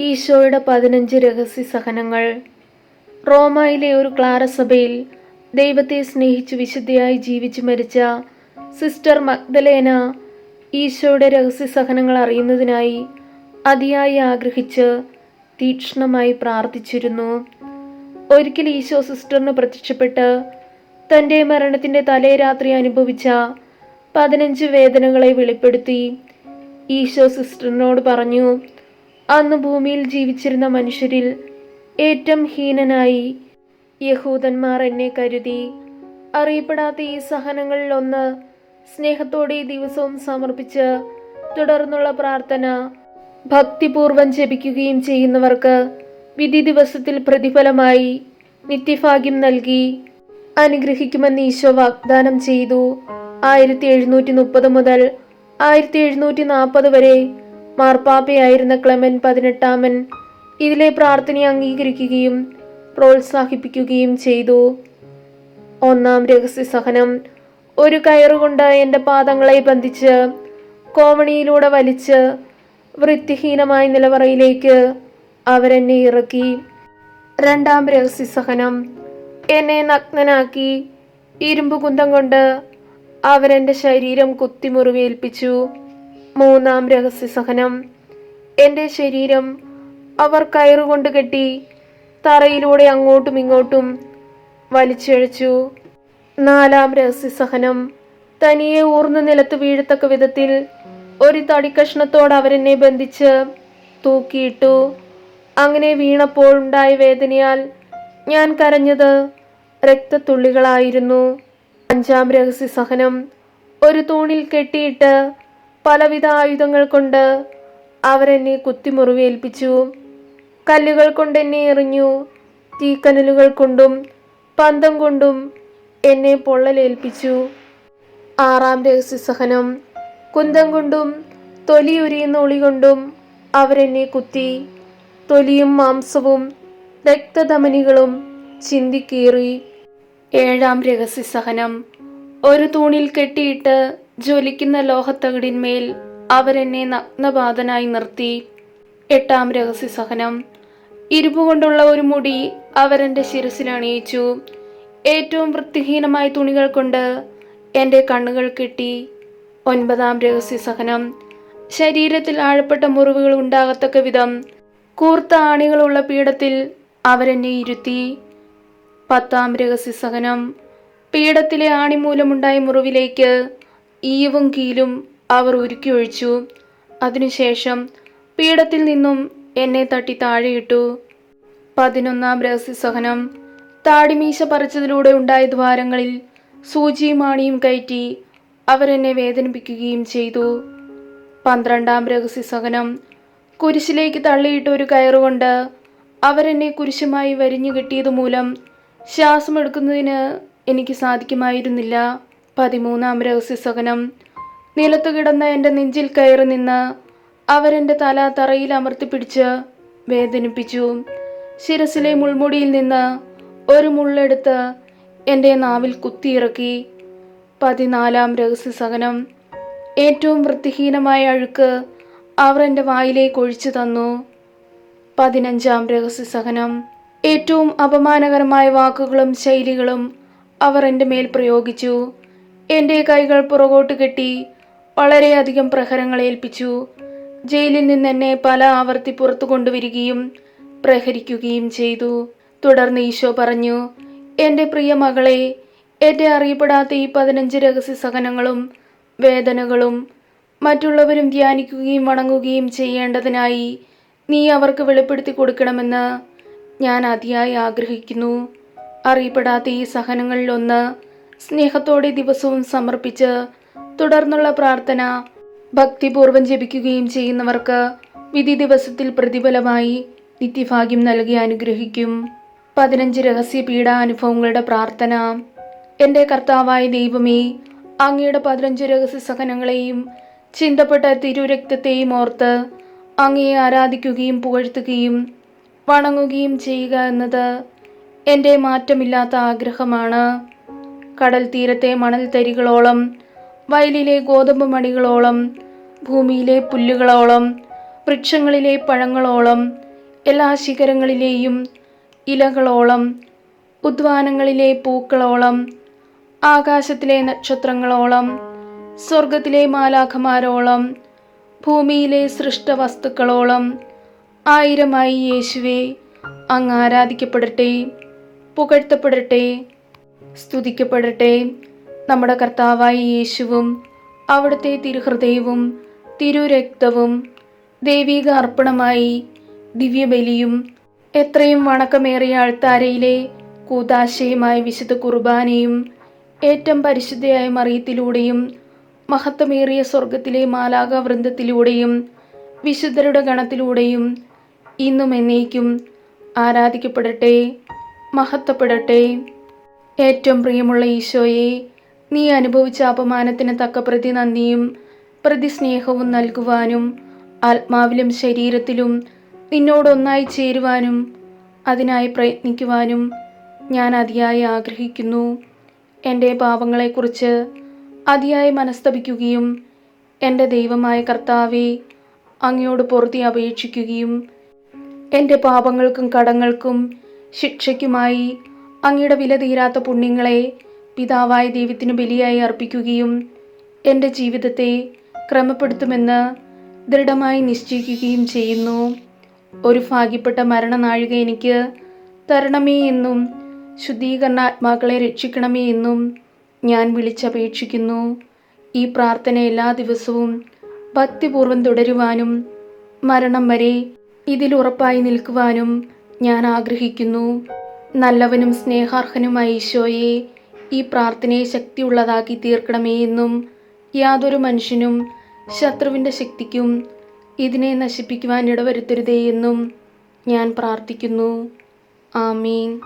ഈശോയുടെ പതിനഞ്ച് രഹസ്യ സഹനങ്ങൾ. റോമയിലെ ഒരു ക്ലാരസഭയിൽ ദൈവത്തെ സ്നേഹിച്ച് വിശുദ്ധയായി ജീവിച്ചു മരിച്ച സിസ്റ്റർ മഗ്ദലേന ഈശോയുടെ രഹസ്യ സഹനങ്ങൾ അറിയുന്നതിനായി അതിയായി ആഗ്രഹിച്ച് തീക്ഷ്ണമായി പ്രാർത്ഥിച്ചിരുന്നു. ഒരിക്കൽ ഈശോ സിസ്റ്ററിന് പ്രത്യക്ഷപ്പെട്ട് തന്റെ മരണത്തിന്റെ തലേ രാത്രി അനുഭവിച്ച പതിനഞ്ച് വേദനകളെ വെളിപ്പെടുത്തി ഈശോ സിസ്റ്ററിനോട് പറഞ്ഞു അന്ന് ഭൂമിയിൽ ജീവിച്ചിരുന്ന മനുഷ്യരിൽ ഏറ്റവും ഹീനനായി യഹൂദന്മാർ എന്നെ കരുതി. അറിയപ്പെടാത്ത ഈ സഹനങ്ങളിൽ ഒന്ന് സ്നേഹത്തോടെ ദിവസവും സമർപ്പിച്ച് തുടർന്നുള്ള പ്രാർത്ഥന ഭക്തിപൂർവം ജപിക്കുകയും ചെയ്യുന്നവർക്ക് വിധി ദിവസത്തിൽ പ്രതിഫലമായി നിത്യഭാഗ്യം നൽകി അനുഗ്രഹിക്കുമെന്ന് ഈശോ വാഗ്ദാനം ചെയ്തു. ആയിരത്തി എഴുന്നൂറ്റി മുപ്പത് മുതൽ ആയിരത്തി എഴുന്നൂറ്റി നാൽപ്പത് വരെ മാർപ്പാപ്പയായിരുന്ന ക്ലെമൻ പതിനെട്ടാമൻ ഇതിലെ പ്രാർത്ഥന അംഗീകരിക്കുകയും പ്രോത്സാഹിപ്പിക്കുകയും ചെയ്തു. ഒന്നാം രഹസ്യ സഹനം ഒരു കയറുകൊണ്ട് എന്റെ പാദങ്ങളെ ബന്ധിച്ച് കോമണിയിലൂടെ വലിച്ച് വൃത്തിഹീനമായ നിലവറയിലേക്ക് അവരെന്നെ ഇറക്കി. രണ്ടാം രഹസ്യ സഹനം എന്നെ നഗ്നനാക്കി ഇരുമ്പ് കുന്തം കൊണ്ട് അവരെന്റെ ശരീരം കുത്തിമുറിവേൽപ്പിച്ചു. മൂന്നാം രഹസ്യ സഹനം. എന്റെ ശരീരം അവർ കയറുകൊണ്ട് കെട്ടി തറയിലൂടെ അങ്ങോട്ടും ഇങ്ങോട്ടും വലിച്ചഴച്ചു. നാലാം രഹസ്യ സഹനം. തനിയെ ഊർന്നു നിലത്ത് വീഴത്തക്ക വിധത്തിൽ ഒരു തടിക്കഷ്ണത്തോട് അവരെന്നെ ബന്ധിച്ച് തൂക്കിയിട്ടു. അങ്ങനെ വീണപ്പോൾ ഉണ്ടായ വേദനയാൽ ഞാൻ കരഞ്ഞത് രക്തത്തുള്ളികളായിരുന്നു. അഞ്ചാം രഹസ്യ സഹനം. ഒരു തൂണിൽ കെട്ടിയിട്ട് പലവിധ ആയുധങ്ങൾ കൊണ്ട് അവരെന്നെ കുത്തിമുറിവേൽപ്പിച്ചു. കല്ലുകൾ കൊണ്ട് എന്നെ എറിഞ്ഞു. തീക്കനലുകൾ കൊണ്ടും പന്തം കൊണ്ടും എന്നെ പൊള്ളലേൽപ്പിച്ചു. ആറാം രഹസ്യ സഹനം. കുന്തം കൊണ്ടും തൊലിയുരിയുന്ന ഒളി കൊണ്ടും അവരെന്നെ കുത്തി. തൊലിയും മാംസവും രക്തധമനികളും ചിന്തിക്കീറി. ഏഴാം രഹസ്യ സഹനം. ഒരു തൂണിൽ കെട്ടിയിട്ട് ജ്വലിക്കുന്ന ലോഹത്തകിടിന്മേൽ അവരെന്നെ നഗ്നപാതനായി നിർത്തി. എട്ടാം രഹസ്യ സഹനം. ഇരുമ്പുകൊണ്ടുള്ള ഒരു മുടി അവരെന്റെ ശിരസിൽ അണിയിച്ചു. ഏറ്റവും വൃത്തിഹീനമായ തുണികൾ കൊണ്ട് എന്റെ കണ്ണുകൾ കെട്ടി. ഒൻപതാം രഹസ്യ സഹനം. ശരീരത്തിൽ ആഴപ്പെട്ട മുറിവുകൾ ഉണ്ടാകത്തക്ക വിധം കൂർത്ത ആണികളുള്ള പീഠത്തിൽ അവരെന്നെ ഇരുത്തി. പത്താം രഹസ്യ സഹനം. പീഠത്തിലെ ആണി മൂലമുണ്ടായ മുറിവിലേക്ക് ഈവും കീലും അവർ ഉരുക്കി ഒഴിച്ചു. അതിനുശേഷം പീഠത്തിൽ നിന്നും എന്നെ തട്ടി താഴെയിട്ടു. പതിനൊന്നാം രഹസ്യ സഹനം താടിമീശ പറിച്ചതിലൂടെ ഉണ്ടായ ദ്വാരങ്ങളിൽ സൂചിയും ആണിയും കയറ്റി അവരെന്നെ വേദനിപ്പിക്കുകയും ചെയ്തു. പന്ത്രണ്ടാം രഹസ്യ സഹനം കുരിശിലേക്ക് തള്ളിയിട്ട ഒരു കയറുകൊണ്ട് അവരെന്നെ കുരിശുമായി വരിഞ്ഞു കെട്ടിയത് ശ്വാസമെടുക്കുന്നതിന് എനിക്ക് സാധിക്കുമായിരുന്നില്ല. പതിമൂന്നാം രഹസ്യ സഹനം. നിലത്തു കിടന്ന എന്റെ നെഞ്ചിൽ കയറി നിന്ന് അവരെന്റെ തല തറയിൽ അമർത്തിപ്പിടിച്ച് വേദനിപ്പിച്ചു. ശിരസിലെ മുൾമുടിയിൽ നിന്ന് ഒരു മുള്ളെടുത്ത് എന്റെ നാവിൽ കുത്തിയിറക്കി. പതിനാലാം രഹസ്യ സഹനം. ഏറ്റവും വൃത്തിഹീനമായ അഴുക്ക് അവർ എന്റെ വായിലേക്ക് ഒഴിച്ചു തന്നു. പതിനഞ്ചാം രഹസ്യ സഹനം. ഏറ്റവും അപമാനകരമായ വാക്കുകളും ശൈലികളും അവർ എന്റെ മേൽ പ്രയോഗിച്ചു. എന്റെ കൈകൾ പുറകോട്ട് കെട്ടി വളരെയധികം പ്രഹരങ്ങൾ ഏൽപ്പിച്ചു. ജയിലിൽ നിന്ന് എന്നെ പല ആവർത്തി പുറത്തു കൊണ്ടുവരികയും പ്രഹരിക്കുകയും ചെയ്തു. തുടർന്ന് ഈശോ പറഞ്ഞു എന്റെ പ്രിയ മകളെ എന്റെ അറിയപ്പെടാത്ത ഈ പതിനഞ്ച് രഹസ്യ സഹനങ്ങളും വേദനകളും മറ്റുള്ളവരും ധ്യാനിക്കുകയും വണങ്ങുകയും ചെയ്യേണ്ടതിനായി നീ അവർക്ക് വെളിപ്പെടുത്തി കൊടുക്കണമെന്ന് ഞാൻ അതിയായി ആഗ്രഹിക്കുന്നു. അറിയപ്പെടാത്ത ഈ സഹനങ്ങളിലൊന്ന് സ്നേഹത്തോടെ ദിവസവും സമർപ്പിച്ച് തുടർന്നുള്ള പ്രാർത്ഥന ഭക്തിപൂർവം ജപിക്കുകയും ചെയ്യുന്നവർക്ക് വിധി ദിവസത്തിൽ പ്രതിഫലമായി നിത്യഭാഗ്യം നൽകി അനുഗ്രഹിക്കും. പതിനഞ്ച് രഹസ്യ പീഡാനുഭവങ്ങളുടെ പ്രാർത്ഥന. എന്റെ കർത്താവായ ദൈവമേ അങ്ങയുടെ പതിനഞ്ച് രഹസ്യ സഹനങ്ങളെയും ചിന്തപ്പെട്ട തിരുരക്തത്തെയും ഓർത്ത് അങ്ങയെ ആരാധിക്കുകയും പുകഴ്ത്തുകയും വണങ്ങുകയും ചെയ്യുക എന്നത് എന്റെ മാറ്റമില്ലാത്ത ആഗ്രഹമാണ്. കടൽ തീരത്തെ മണൽ തരികളോളം വയലിലെ ഗോതമ്പ് മണികളോളം ഭൂമിയിലെ പുല്ലുകളോളം വൃക്ഷങ്ങളിലെ പഴങ്ങളോളം എല്ലാ ശിഖരങ്ങളിലെയും ഇലകളോളം ഉദ്വാനങ്ങളിലെ പൂക്കളോളം ആകാശത്തിലെ നക്ഷത്രങ്ങളോളം സ്വർഗത്തിലെ മാലാഖമാരോളം ഭൂമിയിലെ സൃഷ്ടവസ്തുക്കളോളം ആയിരമായി യേശുവെ അങ്ങ് ആരാധിക്കപ്പെടട്ടെ പുകഴ്ത്തപ്പെടട്ടെ സ്തുതിക്കപ്പെടട്ടെ. നമ്മുടെ കർത്താവായ യേശുവും അവിടുത്തെ തിരുഹൃദയവും തിരുരക്തവും ദൈവിക അർപ്പണമായി ദിവ്യബലിയും എത്രയും വണക്കമേറിയ അൾത്താരയിലെ കൂതാശയുമായ വിശുദ്ധ കുർബാനയും ഏറ്റവും പരിശുദ്ധയായ മറിയത്തിലൂടെയും മഹത്വമേറിയ സ്വർഗത്തിലെ മാലാക വൃന്ദത്തിലൂടെയും വിശുദ്ധരുടെ ഗണത്തിലൂടെയും ഇന്നും എന്നേക്കും ആരാധിക്കപ്പെടട്ടെ മഹത്വപ്പെടട്ടെ. ഏറ്റവും പ്രിയമുള്ള ഈശോയെ നീ അനുഭവിച്ച അപമാനത്തിന് തക്ക പ്രതി നന്ദിയും പ്രതി സ്നേഹവും നൽകുവാനും ആത്മാവിലും ശരീരത്തിലും നിന്നോടൊന്നായി ചേരുവാനും അതിനായി പ്രയത്നിക്കുവാനും ഞാൻ അതിയായി ആഗ്രഹിക്കുന്നു. എന്റെ പാപങ്ങളെക്കുറിച്ച് അതിയായി മനസ്തപിക്കുകയും എന്റെ ദൈവമായ കർത്താവെ അങ്ങയോട് പൊറുതി അപേക്ഷിക്കുകയും എന്റെ പാപങ്ങൾക്കും കടങ്ങൾക്കും ശിക്ഷയ്ക്കുമായി അങ്ങയുടെ വില തീരാത്ത പുണ്യങ്ങളെ പിതാവായ ദൈവത്തിന് ബലിയായി അർപ്പിക്കുകയും എന്റെ ജീവിതത്തെ ക്രമപ്പെടുത്തുമെന്ന് ദൃഢമായി നിശ്ചയിക്കുകയും ചെയ്യുന്നു. ഒരു ഭാഗ്യപ്പെട്ട മരണനാഴിക എനിക്ക് തരണമേ എന്നും ശുദ്ധീകരണാത്മാക്കളെ രക്ഷിക്കണമേ എന്നും ഞാൻ വിളിച്ചപേക്ഷിക്കുന്നു. ഈ പ്രാർത്ഥന എല്ലാ ദിവസവും ഭക്തിപൂർവം തുടരുവാനും മരണം വരെ ഇതിൽ ഉറപ്പായി നിൽക്കുവാനും ഞാൻ ആഗ്രഹിക്കുന്നു. നല്ലവനും സ്നേഹാർഹനുമായ ഈശോയെ ഈ പ്രാർത്ഥനയെ ശക്തിയുള്ളതാക്കി തീർക്കണമേ എന്നും യാതൊരു മനുഷ്യനും ശത്രുവിന്റെ ശക്തിക്കും ഇതിനെ നശിപ്പിക്കുവാൻ ഇടവരുത്തരുതേ എന്നും ഞാൻ പ്രാർത്ഥിക്കുന്നു. ആമീൻ.